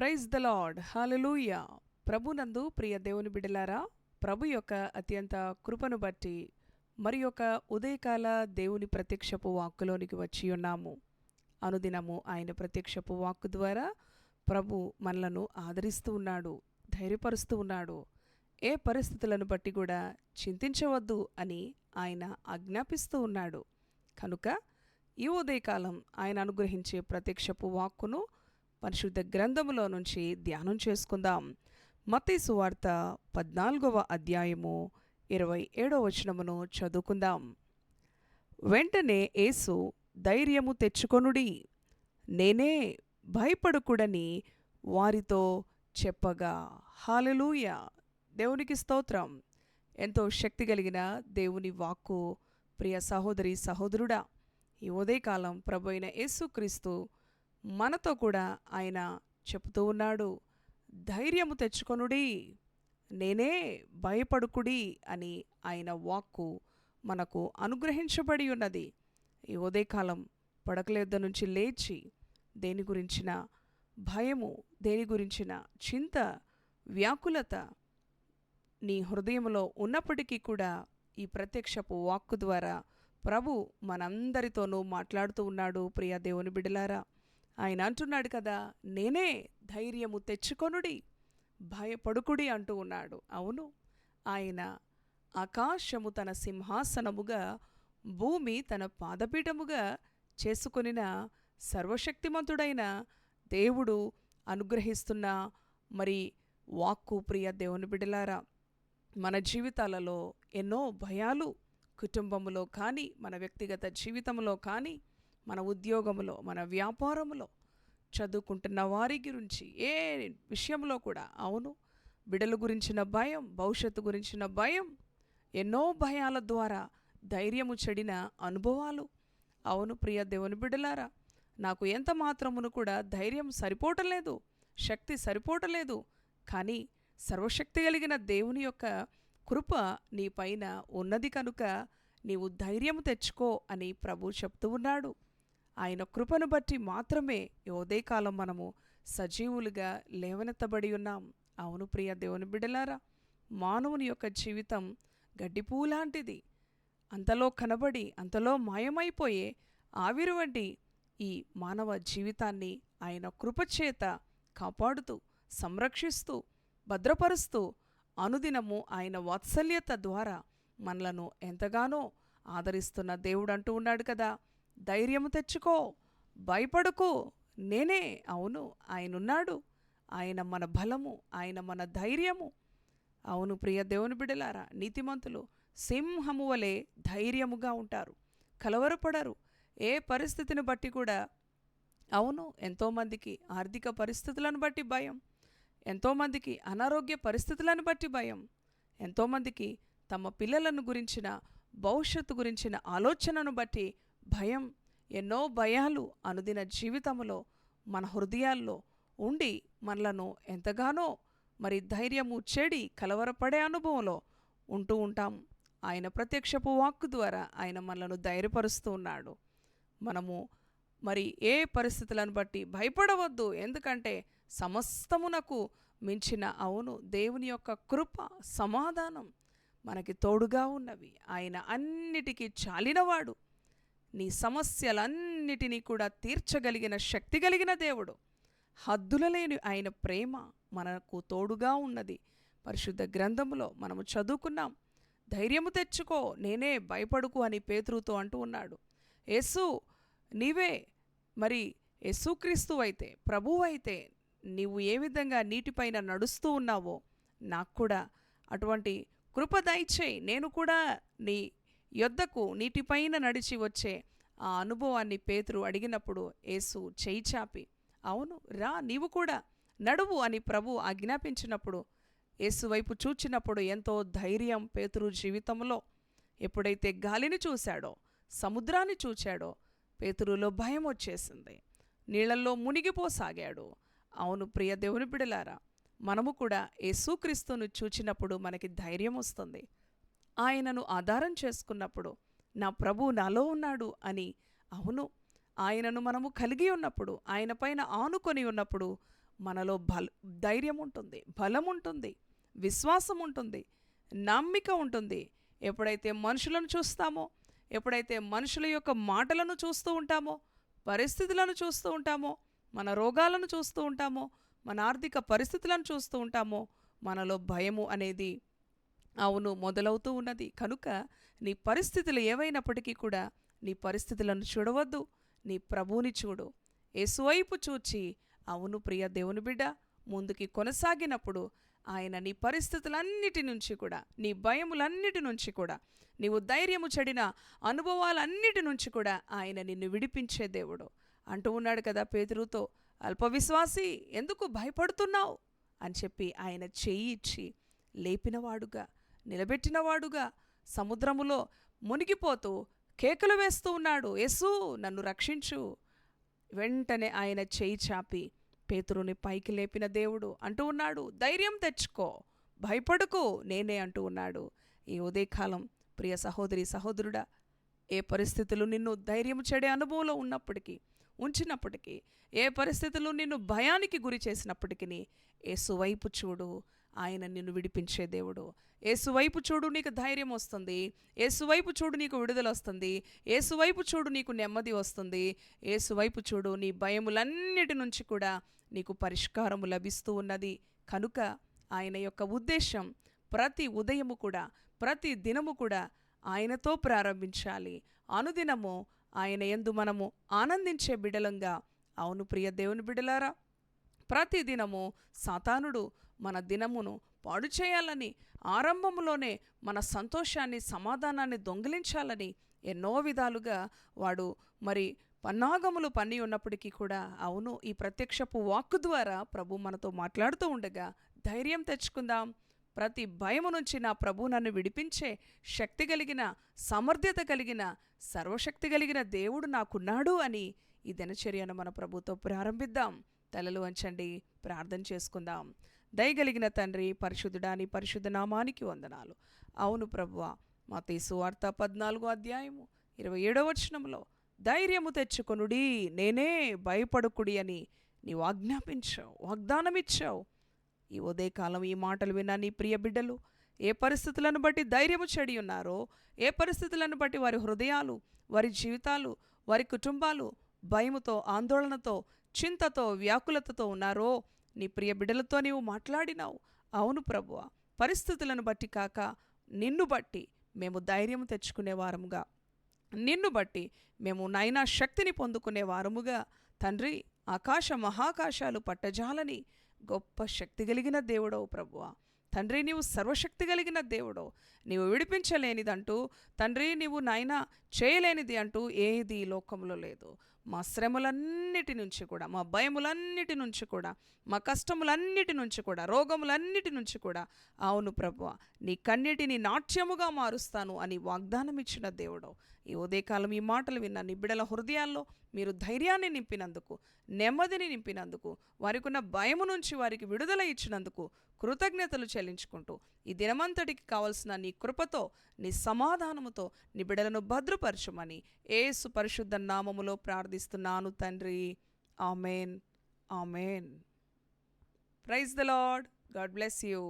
Praise the lord hallelujah ప్రభునందు ప్రియ దేవుని బిడలారా ప్రభు యొక్క అత్యంత కృపను బట్టి మరి యొక్క ఉదయకాల దేవుని ప్రత్యక్షపు వాక్కులోనికి వచ్చి ఉన్నాము. అనుదినము ఆయన ప్రత్యక్షపు వాక్కు ద్వారా ప్రభు మనలను ఆదరిస్తూ ఉన్నాడు ధైర్యపరుస్తూ ఉన్నాడు. ఏ పరిస్థితులను బట్టి కూడా చింతించవద్దు అని ఆయన ఆజ్ఞాపిస్తూ ఉన్నాడు. కనుక ఈ ఉదయకాలం ఆయన అనుగ్రహించే ప్రత్యక్షపు వాక్కును పరిశుద్ధ గ్రంథములో నుంచి ధ్యానం చేసుకుందాం. మతేసు వార్త పద్నాలుగవ అధ్యాయము ఇరవై ఏడవ వచనమును చదువుకుందాం. వెంటనే యేసు ధైర్యము తెచ్చుకొనుడి. నేనే భయపడుకుడని వారితో చెప్పగా. హాలెలూయ! దేవునికి స్తోత్రం. ఎంతో శక్తి కలిగిన దేవుని వాక్కు ప్రియ సహోదరి సహోదరుడా ఈ ఉదయకాలం ప్రభు అయిన యేసుక్రీస్తు మనతో కూడా ఆయన చెబుతూ ఉన్నాడు ధైర్యము తెచ్చుకొనుడి నేనే భయపడుకుడి అని ఆయన వాక్కు మనకు అనుగ్రహించబడి ఉన్నది. ఈ ఉదయకాలం పడకలేద్ద నుంచి లేచి దేని గురించిన భయము దేని గురించిన చింత వ్యాకులత నీ హృదయంలో ఉన్నప్పటికీ కూడా ఈ ప్రత్యక్షపు వాక్కు ద్వారా ప్రభు మనందరితోనూ మాట్లాడుతూ ఉన్నాడు ప్రియా దేవుని బిడలారా ఆయన అంటున్నాడు కదా నేనే ధైర్యము తెచ్చుకొనుడి భయపడుకుడి అంటూ ఉన్నాడు. అవును ఆయన ఆకాశము తన సింహాసనముగా భూమి తన పాదపీఠముగా చేసుకొనిన సర్వశక్తిమంతుడైన దేవుడు అనుగ్రహిస్తున్న మరి వాక్కు ప్రియ దేవుని బిడలారా మన జీవితాలలో ఎన్నో భయాలు కుటుంబంలో కానీ మన వ్యక్తిగత జీవితంలో కానీ మన ఉద్యోగంలో మన వ్యాపారంలో చదువుకుంటున్న వారి గురించి ఏ విషయంలో కూడా అవును బిడల గురించిన భయం భవిష్యత్తు గురించిన భయం ఎన్నో భయాల ద్వారా ధైర్యము చెడిన అనుభవాలు. అవును ప్రియ దేవుని బిడలారా నాకు ఎంత మాత్రమును కూడా ధైర్యం సరిపోవటలేదు శక్తి సరిపోవటలేదు కానీ సర్వశక్తి కలిగిన దేవుని యొక్క కృప నీ పైన ఉన్నది కనుక నీవు ధైర్యం తెచ్చుకో అని ప్రభు చెప్తూ ఉన్నాడు. ఆయన కృపను బట్టి మాత్రమే ఈ ఉదయకాలం మనము సజీవులుగా లేవనెత్తబడి ఉన్నాం. అవును ప్రియ దేవుని బిడలారా మానవుని యొక్క జీవితం గడ్డిపూ లాంటిది. అంతలో కనబడి అంతలో మాయమైపోయే ఆవిరి వంటి ఈ మానవ జీవితాన్ని ఆయన కృపచేత కాపాడుతూ సంరక్షిస్తూ భద్రపరుస్తూ అనుదినము ఆయన వాత్సల్యత ద్వారా మనలను ఎంతగానో ఆదరిస్తున్న దేవుడు అంటూ ఉన్నాడు కదా. ధైర్యము తెచ్చుకో భయపడుకో. నేనే అవును ఆయనున్నాడు. ఆయన మన బలము ఆయన మన ధైర్యము. అవును ప్రియ దేవుని బిడలారా నీతిమంతులు సింహము వలె ధైర్యముగా ఉంటారు. కలవరపడరు. ఏ పరిస్థితిని బట్టి కూడా అవును ఎంతోమందికి ఆర్థిక పరిస్థితులను బట్టి భయం. ఎంతోమందికి అనారోగ్య పరిస్థితులను బట్టి భయం. ఎంతోమందికి తమ పిల్లలను గురించిన భవిష్యత్తు గురించిన ఆలోచనను బట్టి భయం ఎన్నో భయాలు అనుదిన జీవితంలో మన హృదయాల్లో ఉండి మనలను ఎంతగానో మరి ధైర్యము చెడి కలవరపడే అనుభవంలో ఉంటూ ఉంటాం. ఆయన ప్రత్యక్షపు వాక్కు ద్వారా ఆయన మనలను ధైర్యపరుస్తూ ఉన్నాడు. మనము మరి ఏ పరిస్థితులను బట్టి భయపడవద్దు. ఎందుకంటే సమస్తమునకు మించిన అవును దేవుని యొక్క కృప సమాధానం మనకి తోడుగా ఉన్నవి. ఆయన అన్నిటికీ చాలినవాడు. నీ సమస్యలన్నిటినీ కూడా తీర్చగలిగిన శక్తి కలిగిన దేవుడు. హద్దులలేని ఆయన ప్రేమ మనకు తోడుగా ఉన్నది. పరిశుద్ధ గ్రంథములో మనము చదువుకున్నాం ధైర్యము తెచ్చుకో నేనే భయపడుకు అని పేతురుతో అంటూ ఉన్నాడు. యేసు నీవే మరి యేసుక్రీస్తు అయితే ప్రభువు అయితే నీవు ఏ విధంగా నీటిపైన నడుస్తూ ఉన్నావో నాకు కూడా అటువంటి కృప దయచేయి. నేను కూడా నీ యొద్దకు నీటిపైన నడిచి వచ్చే ఆ అనుభవాన్ని పేతురు అడిగినప్పుడు యేసు చేయి చాపి అవును రా నీవు కూడా నడువు అని ప్రభు ఆజ్ఞాపించినప్పుడు యేసు వైపు చూచినప్పుడు ఎంతో ధైర్యం పేతురు జీవితంలో ఎప్పుడైతే గాలిని చూశాడో సముద్రాన్ని చూచాడో పేతురులో భయం వచ్చేసింది. నీళ్ళలో మునిగిపోసాగాడు. అవును ప్రియ దేవుని బిడలారా మనము కూడా యేసుక్రీస్తును చూచినప్పుడు మనకి ధైర్యం వస్తుంది. ఆయనను ఆధారం చేసుకున్నప్పుడు నా ప్రభు నాలో ఉన్నాడు అని అవును ఆయనను మనము కలిగి ఉన్నప్పుడు ఆయన పైన ఆనుకొని ఉన్నప్పుడు మనలో బల ధైర్యం ఉంటుంది బలం ఉంటుంది విశ్వాసం ఉంటుంది నమ్మిక ఉంటుంది. ఎప్పుడైతే మనుషులను చూస్తామో ఎప్పుడైతే మనుషుల యొక్క మాటలను చూస్తూ ఉంటామో పరిస్థితులను చూస్తూ ఉంటామో మన రోగాలను చూస్తూ ఉంటామో మన ఆర్థిక పరిస్థితులను చూస్తూ ఉంటామో మనలో భయము అనేది అవును మొదలవుతూ ఉన్నది. కనుక నీ పరిస్థితులు ఏవైనప్పటికీ కూడా నీ పరిస్థితులను చూడవద్దు. నీ ప్రభువుని చూడు. ఏసువైపు చూచి అవును ప్రియ దేవుని బిడ్డ ముందుకి కొనసాగినప్పుడు ఆయన నీ పరిస్థితులన్నిటి నుంచి కూడా నీ భయములన్నిటి నుంచి కూడా నీవు ధైర్యము చెడిన అనుభవాలన్నిటి నుంచి కూడా ఆయన నిన్ను విడిపించే దేవుడు. అంటూ ఉన్నాడు కదా పేతురుతో అల్పవిశ్వాసి ఎందుకు భయపడుతున్నావు? అని చెప్పి ఆయన చేయి ఇచ్చి లేపినవాడుగా. నిలబెట్టినవాడుగా సముద్రములో మునిగిపోతూ కేకలు వేస్తూ ఉన్నాడు యేసు నన్ను రక్షించు. వెంటనే ఆయన చేయి చాపి పేతురుని పైకి లేపిన దేవుడు అంటూ ఉన్నాడు ధైర్యం తెచ్చుకో భయపడుకో నేనే అంటూ ఉన్నాడు. ఈ ఉదయకాలం ప్రియ సహోదరి సహోదరుడా ఏ పరిస్థితులు నిన్ను ధైర్యం చెడే అనుభవంలో ఉన్నప్పటికీ ఉంచినప్పటికీ ఏ పరిస్థితులు నిన్ను భయానికి గురి చేసినప్పటికీ ఏసువైపు చూడు ఆయన నిన్ను విడిపించే దేవుడు. ఏసువైపు చూడు నీకు ధైర్యం వస్తుంది. ఏసువైపు చూడు నీకు విడుదల వస్తుంది. ఏసువైపు చూడు నీకు నెమ్మది వస్తుంది. ఏసువైపు చూడు నీ భయములన్నిటి నుంచి కూడా నీకు పరిష్కారము లభిస్తూ ఉన్నది. కనుక ఆయన యొక్క ఉద్దేశం ప్రతి ఉదయము కూడా ప్రతి దినము కూడా ఆయనతో ప్రారంభించాలి. అనుదినము ఆయన ఎందు మనము ఆనందించే బిడలంగా అవును ప్రియ దేవుని బిడలారా ప్రతిదినము సాతానుడు మన దినమును పాడు చేయాలని ఆరంభములోనే మన సంతోషాన్ని సమాధానాన్ని దొంగిలించాలని ఎన్నో విధాలుగా వాడు మరి పన్నాగములు పన్ని ఉన్నప్పటికీ కూడా అవును ఈ ప్రత్యక్షపు వాక్కు ద్వారా ప్రభు మనతో మాట్లాడుతూ ఉండగా ధైర్యం తెచ్చుకుందాం. ప్రతి భయము నుంచి నా ప్రభు నన్ను విడిపించే శక్తి కలిగిన సమర్థ్యత కలిగిన సర్వశక్తి కలిగిన దేవుడు నాకున్నాడు అని ఈ దినచర్యను మన ప్రభుతో ప్రారంభిద్దాం. తలలు వంచండి ప్రార్థన చేసుకుందాం. దయగలిగిన తండ్రి పరిశుద్ధుడాని పరిశుద్ధ నామానికి వందనాలు. అవును ప్రభువ మా వార్త పద్నాలుగో అధ్యాయము ఇరవై ఏడవ వచనంలో ధైర్యము తెచ్చుకొనుడి నేనే భయపడుకుడి అని నీవు ఆజ్ఞాపించావు వాగ్దానం ఇచ్చావు ఈ ఉదయకాలం ఈ మాటలు విన్న నీ ప్రియ బిడ్డలు ఏ పరిస్థితులను బట్టి ధైర్యము చెడి ఉన్నారో ఏ పరిస్థితులను బట్టి వారి హృదయాలు వారి జీవితాలు వారి కుటుంబాలు భయముతో ఆందోళనతో చింతతో వ్యాకులతతో ఉన్నారో నీ ప్రియ బిడ్డలతో నీవు మాట్లాడినావు. అవును ప్రభువ పరిస్థితులను బట్టి కాక నిన్ను బట్టి మేము ధైర్యం తెచ్చుకునే వారముగా. నిన్ను బట్టి మేము నైనా శక్తిని పొందుకునే వారముగా. తండ్రి ఆకాశ మహాకాశాలు పట్టజాలని గొప్ప శక్తి కలిగిన దేవుడవు ప్రభువ. తండ్రి నీవు సర్వశక్తి కలిగిన దేవుడో నీవు విడిపించలేనిదంటూ తండ్రి నీవు నాయన చేయలేనిది అంటూ ఏది ఈ లోకంలో లేదు. మా శ్రమలన్నిటి నుంచి కూడా మా భయములన్నిటి నుంచి కూడా మా కష్టములన్నిటి నుంచి కూడా రోగములన్నిటి నుంచి కూడా అవును ప్రభు నీ కన్నిటిని నాట్యముగా మారుస్తాను అని వాగ్దానం ఇచ్చిన దేవుడు ఈ ఉదయకాలం ఈ మాటలు విన్న నిబిడల హృదయాల్లో మీరు ధైర్యాన్ని నింపినందుకు నెమ్మదిని నింపినందుకు వారికి ఉన్న భయము నుంచి వారికి విడుదల ఇచ్చినందుకు కృతజ్ఞతలు చెల్లించుకుంటూ ఈ దినమంతటికి కావలసిన నీ కృపతో నీ సమాధానముతో నిబిడలను భద్రపరచమని ఏసు పరిశుద్ధ నామములో ప్రార్థన ప్రార్థిస్తున్నాను తండ్రి amen amen. Praise the lord God bless you.